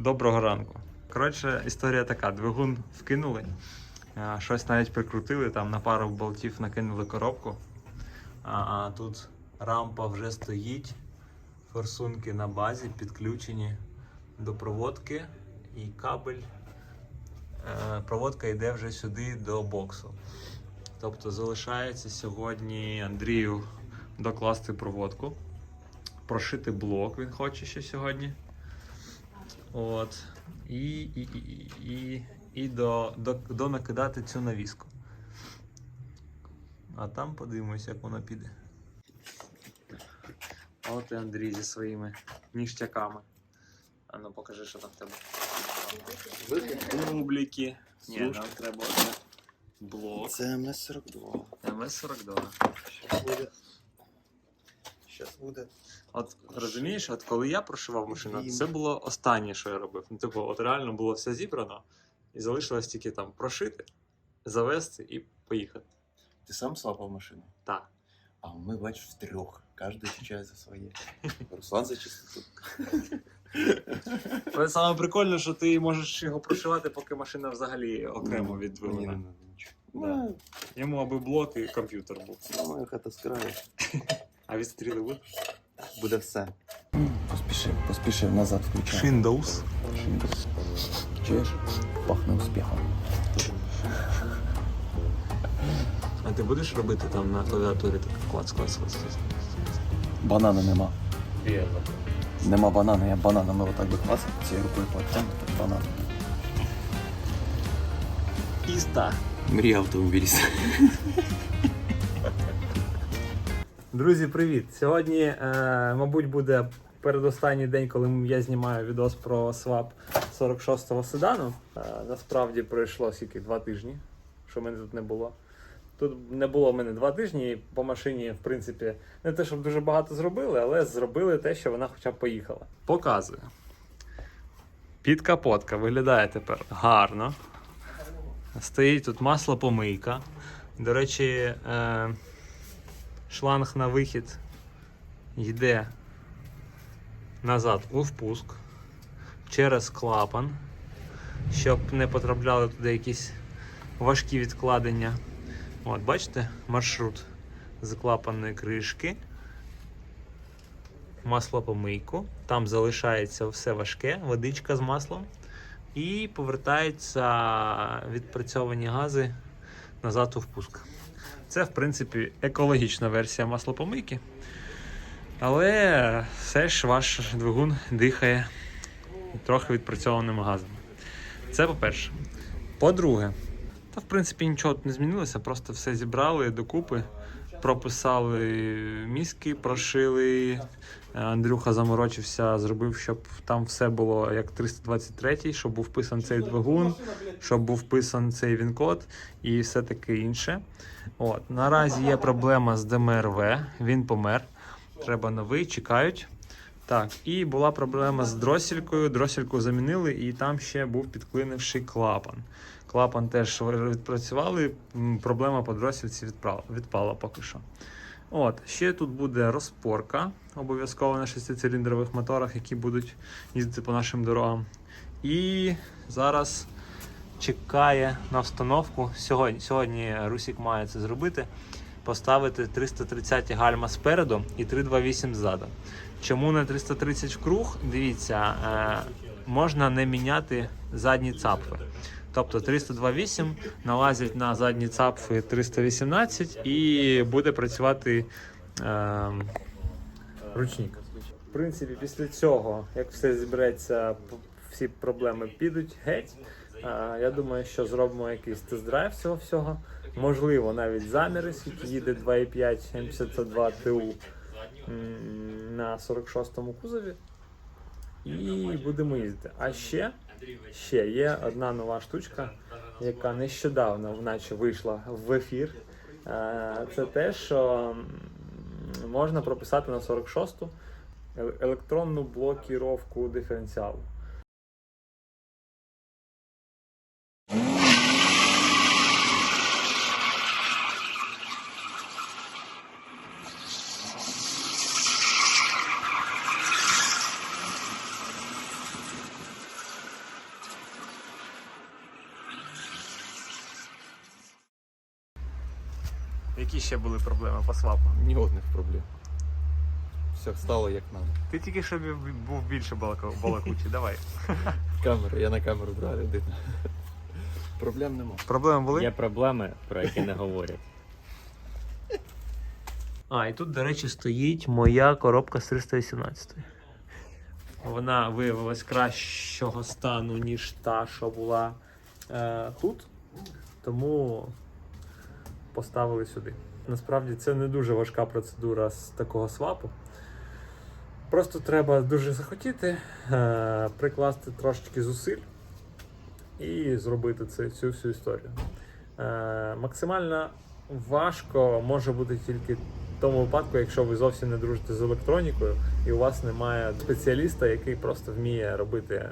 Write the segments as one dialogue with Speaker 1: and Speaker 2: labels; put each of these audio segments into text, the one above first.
Speaker 1: Доброго ранку. Коротше, історія така: двигун вкинули, щось навіть прикрутили, там на пару болтів накинули коробку. А, а тут рампа вже стоїть, форсунки на базі підключені до проводки і кабель. е, Проводка йде вже сюди до боксу. Тобто залишається сьогодні Андрію докласти проводку, прошити блок, він хоче ще сьогодні. От. І, і, і, і, і до, до, до накидати цю навіску. А там подивимось, як воно піде. От і Андрій зі своїми ніштяками. А ну покажи, що там в тебе. Бубліки. Ні, нам треба блок.
Speaker 2: Це МС-42.
Speaker 1: МС-42.
Speaker 2: Щас буде.
Speaker 1: От розумієш, от коли я прошивав машину,
Speaker 2: Він.
Speaker 1: це було останнє, що я робив. Ну, типу, от реально було все зібрано, і залишилось тільки там прошити, завести і поїхати.
Speaker 2: Ти сам слапав машину?
Speaker 1: Так.
Speaker 2: А ми бачиш в трьох. Кожен відповідає за своє. Руслан за чистоту.
Speaker 1: Але саме прикольно, що ти можеш його прошивати, поки машина взагалі окремо від
Speaker 2: Мені не
Speaker 1: двигуна.
Speaker 2: нічого.
Speaker 1: Да.
Speaker 2: Ну,
Speaker 1: Йому аби блок і комп'ютер був.
Speaker 2: ну, моя хата з краю.
Speaker 1: А відстріли будуть?
Speaker 2: Буде все. Поспіши, поспіши назад включай.
Speaker 1: Windows.
Speaker 2: Чуєш? Пахне успіхом.
Speaker 1: А ти будеш робити там на клавіатурі так клац, клац, клац, клац.
Speaker 2: Банана нема.
Speaker 1: Вірно.
Speaker 2: Нема банана, я бананом отак би клацав, цією рукою потягну, так банан.
Speaker 1: Іста.
Speaker 2: Мрія автомобіліст.
Speaker 1: Друзі, привіт! Сьогодні, е, мабуть, буде передостанній день, коли я знімаю відос про свап 46-го седану. Е, насправді пройшло скільки два тижні, що мене тут не було. Тут не було в мене два тижні, і по машині, в принципі, не те, щоб дуже багато зробили, але зробили те, що вона хоча б поїхала. Показую. Підкапотка виглядає тепер гарно. Стоїть тут маслопомийка. До речі, е, шланг на вихід йде назад у впуск через клапан, щоб не потрапляли туди якісь важкі відкладення. От, бачите, маршрут з клапанної кришки. Маслопомийку. Там залишається все важке, водичка з маслом. І повертаються відпрацьовані гази назад у впуск. Це, в принципі, екологічна версія маслопомийки. Але все ж ваш двигун дихає трохи відпрацьованими газами. Це по-перше. По-друге, та в принципі нічого не змінилося, просто все зібрали докупи, прописали мізки, прошили. Андрюха заморочився, зробив, щоб там все було як 323, щоб був вписан цей двигун, щоб був вписан цей він-код і все таке інше. От. Наразі є проблема з ДМРВ, він помер. Треба новий, чекають. Так, і була проблема з дроселькою. Дросельку замінили, і там ще був підклинивший клапан. Клапан теж відпрацювали. Проблема по дросельці відпала, поки що. От, ще тут буде розпорка, обов'язково на шестициліндрових моторах, які будуть їздити по нашим дорогам. І зараз чекає на встановку. Сьогодні, сьогодні Русік має це зробити. Поставити 330 гальма спереду і 328 ззаду. Чому не 330 круг? Дивіться, е, можна не міняти задні цапфи. Тобто 328 налазять на задні цапфи 318 і буде працювати е, ручник. В принципі, після цього, як все зібереться, всі проблеми підуть геть. Я думаю, що зробимо якийсь тест-драйв цього всього. Можливо, навіть заміри, скільки їде 2,5 М52 ТУ на 46-му кузові. І будемо їздити. А ще, ще є одна нова штучка, яка нещодавно наче вийшла в ефір. Е, Це те, що можна прописати на 46-ту е- електронну блокіровку диференціалу. Які ще були проблеми по свапу?
Speaker 2: Ні одних проблем. Все стало як надо.
Speaker 1: Ти тільки що був більше балакучий, давай.
Speaker 2: Камера, я на камеру брав людина. Проблем нема.
Speaker 1: Проблеми були?
Speaker 3: Є проблеми, про які не говорять.
Speaker 1: А, і тут, до речі, стоїть моя коробка з 318. Вона виявилась кращого стану, ніж та, що була е, тут. Тому поставили сюди. Насправді це не дуже важка процедура з такого свапу. Просто треба дуже захотіти, е, прикласти трошечки зусиль і зробити це, цю всю історію. Е, максимально важко може бути тільки в тому випадку, якщо ви зовсім не дружите з електронікою, і у вас немає спеціаліста, який просто вміє робити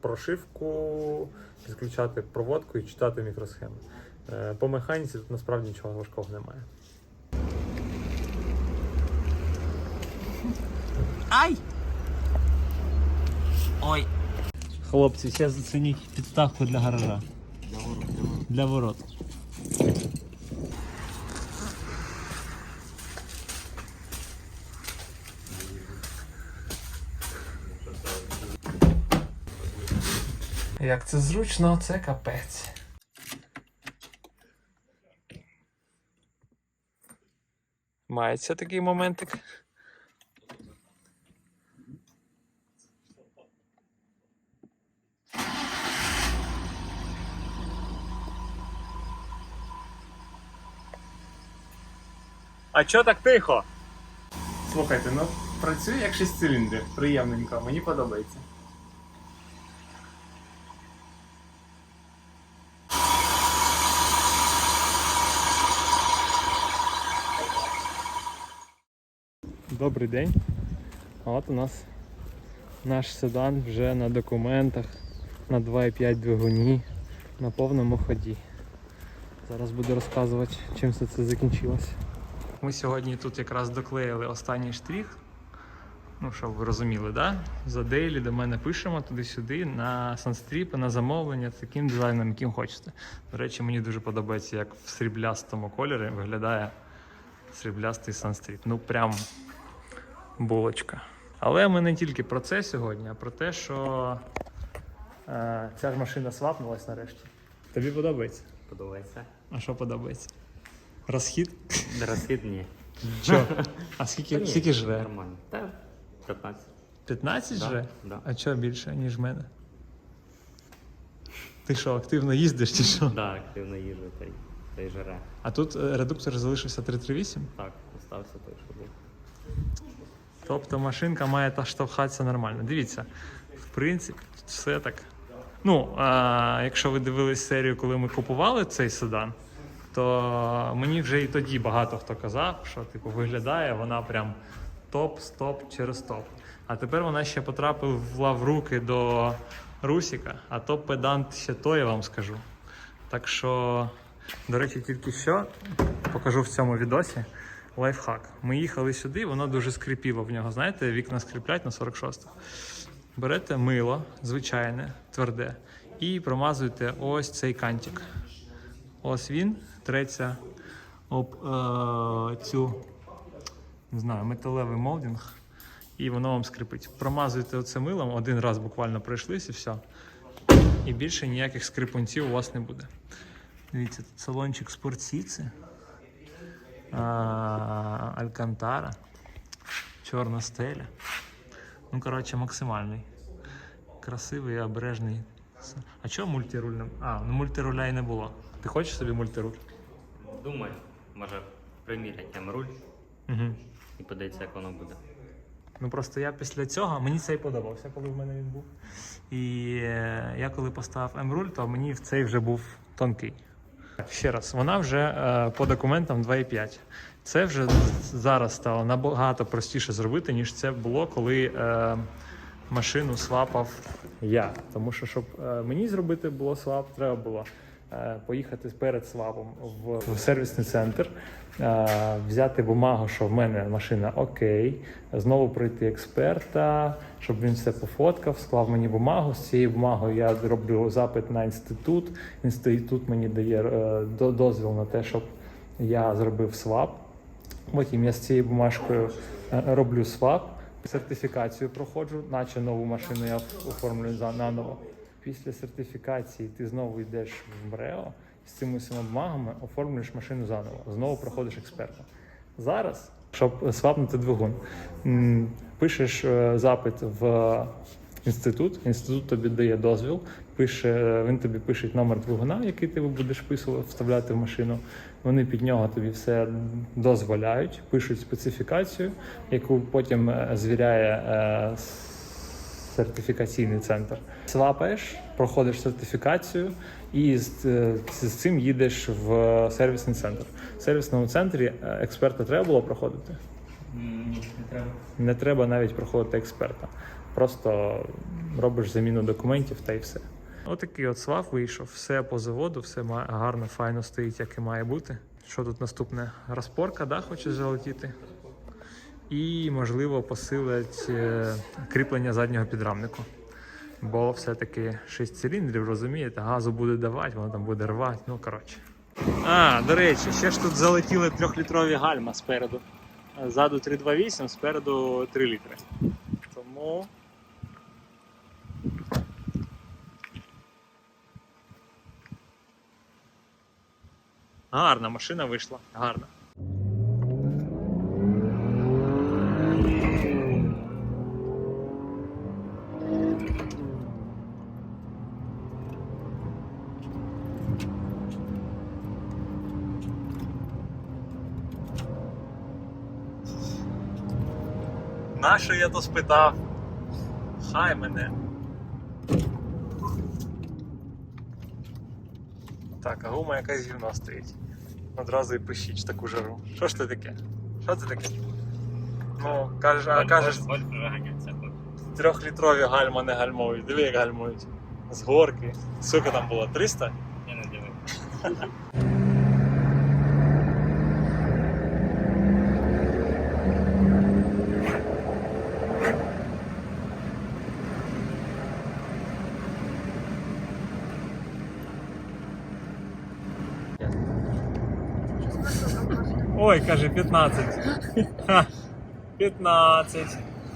Speaker 1: прошивку, підключати проводку і читати мікросхеми. Е, По механіці тут насправді нічого важкого немає. Ай! Ой! Хлопці, ще зацініть підставку для гаража. Для ворот. Як це зручно, це капець. Мається такий моментик. А чо так тихо? Слухайте, ну працює як шестициліндр. Приємненько, мені подобається. Добрий день. А От у нас наш седан вже на документах на 2,5 двигуні на повному ході. Зараз буду розказувати, чим все це закінчилось. Ми сьогодні тут якраз доклеїли останній штрих. Ну, щоб ви розуміли, да? за дейлі до мене пишемо туди-сюди на санстріпи, на замовлення таким дизайном, яким хочете. До речі, мені дуже подобається, як в сріблястому кольорі виглядає сріблястий санстріп. Ну прям булочка. Але ми не тільки про це сьогодні, а про те, що е, ця ж машина свапнулась нарешті. Тобі подобається?
Speaker 3: Подобається.
Speaker 1: А що подобається? Розхід?
Speaker 3: Розхід ні.
Speaker 1: Що? А скільки, скільки жре?
Speaker 3: Нормально. Та 15.
Speaker 1: 15
Speaker 3: Да,
Speaker 1: жре?
Speaker 3: да.
Speaker 1: А що більше, ніж в мене? Ти що, активно їздиш чи що?
Speaker 3: Да, активно їжу та й, та й.
Speaker 1: А тут е, редуктор залишився 338,
Speaker 3: Так, остався той, що був.
Speaker 1: Тобто машинка має та штовхатися нормально. Дивіться, в принципі, все так. Ну, а, якщо ви дивились серію, коли ми купували цей седан, то мені вже і тоді багато хто казав, що типу виглядає вона прям топ, стоп через топ. А тепер вона ще потрапила в руки до Русіка, а топ-педант ще то я вам скажу. Так що, до речі, тільки що покажу в цьому відосі лайфхак. Ми їхали сюди, воно дуже скрипіло в нього. Знаєте, вікна скріплять на 46 Берете мило, звичайне, тверде, і промазуєте ось цей кантик. Ось він треться об е, цю не знаю, металевий молдинг, і воно вам скрипить. Промазуєте оце милом, один раз буквально пройшлись і все. І більше ніяких скрипунців у вас не буде. Дивіться, салончик спортсіци, а, Алькантара, чорна стеля. Ну, коротше, максимальний. Красивий, обережний. А чого мультируль не. А, ну мультируля і не було. Ти хочеш собі мультируль?
Speaker 3: Думаю, може примірять там руль
Speaker 1: Угу.
Speaker 3: і подивитися, як воно буде.
Speaker 1: Ну просто я після цього мені цей подобався, коли в мене він був. І е, я коли поставив М-руль, то мені в цей вже був тонкий. Ще раз, вона вже е, по документам 2,5. Це вже зараз стало набагато простіше зробити, ніж це було, коли е, машину свапав я. Тому що, щоб е, мені зробити було свап, треба було поїхати перед свапом в, сервісний центр, е, взяти бумагу, що в мене машина окей, знову пройти експерта, щоб він все пофоткав, склав мені бумагу. З цією бумагою я роблю запит на інститут. Інститут мені дає е, дозвіл на те, щоб я зробив свап. Потім я з цією бумажкою е, роблю свап, сертифікацію проходжу, наче нову машину я оформлюю за- наново. Після сертифікації ти знову йдеш в МРЕО з цими бумагами, оформлюєш машину заново, знову проходиш експерта. Зараз, щоб свапнути двигун, пишеш е, запит в інститут, інститут тобі дає дозвіл, пише, він тобі пише номер двигуна, який ти будеш вписувати, вставляти в машину. Вони під нього тобі все дозволяють, пишуть специфікацію, яку потім е, звіряє е, сертифікаційний центр. Свапаєш, проходиш сертифікацію і з, е, з цим їдеш в сервісний центр. В сервісному центрі е, експерта треба було проходити.
Speaker 3: Ні, не треба.
Speaker 1: Не треба навіть проходити експерта. Просто робиш заміну документів та й все. Отакий от свав вийшов. Все по заводу, все гарно, файно стоїть, як і має бути. Що тут наступне? Розпорка, да, хоче залетіти. І, можливо, посилить е, кріплення заднього підрамнику. Бо все-таки 6 циліндрів, розумієте, газу буде давати, воно там буде рвати. Ну, коротше. А, до речі, ще ж тут залетіли трьохлітрові гальма спереду. Ззаду 3,28, спереду 3 літри. Тому. Гарна машина вийшла. Гарна. Нащо я то спитав? Хай мене. Так, а гума якась гівна стоїть. Одразу і пишіть таку жару. Що ж це таке? Що це таке? Ну, кажеш, а кажеш, трьохлітрові гальма не гальмують. Диви, як гальмують. З горки. Скільки там було? 300?
Speaker 3: Я не дивив.
Speaker 1: Ой, каже, 15. Ха, 15.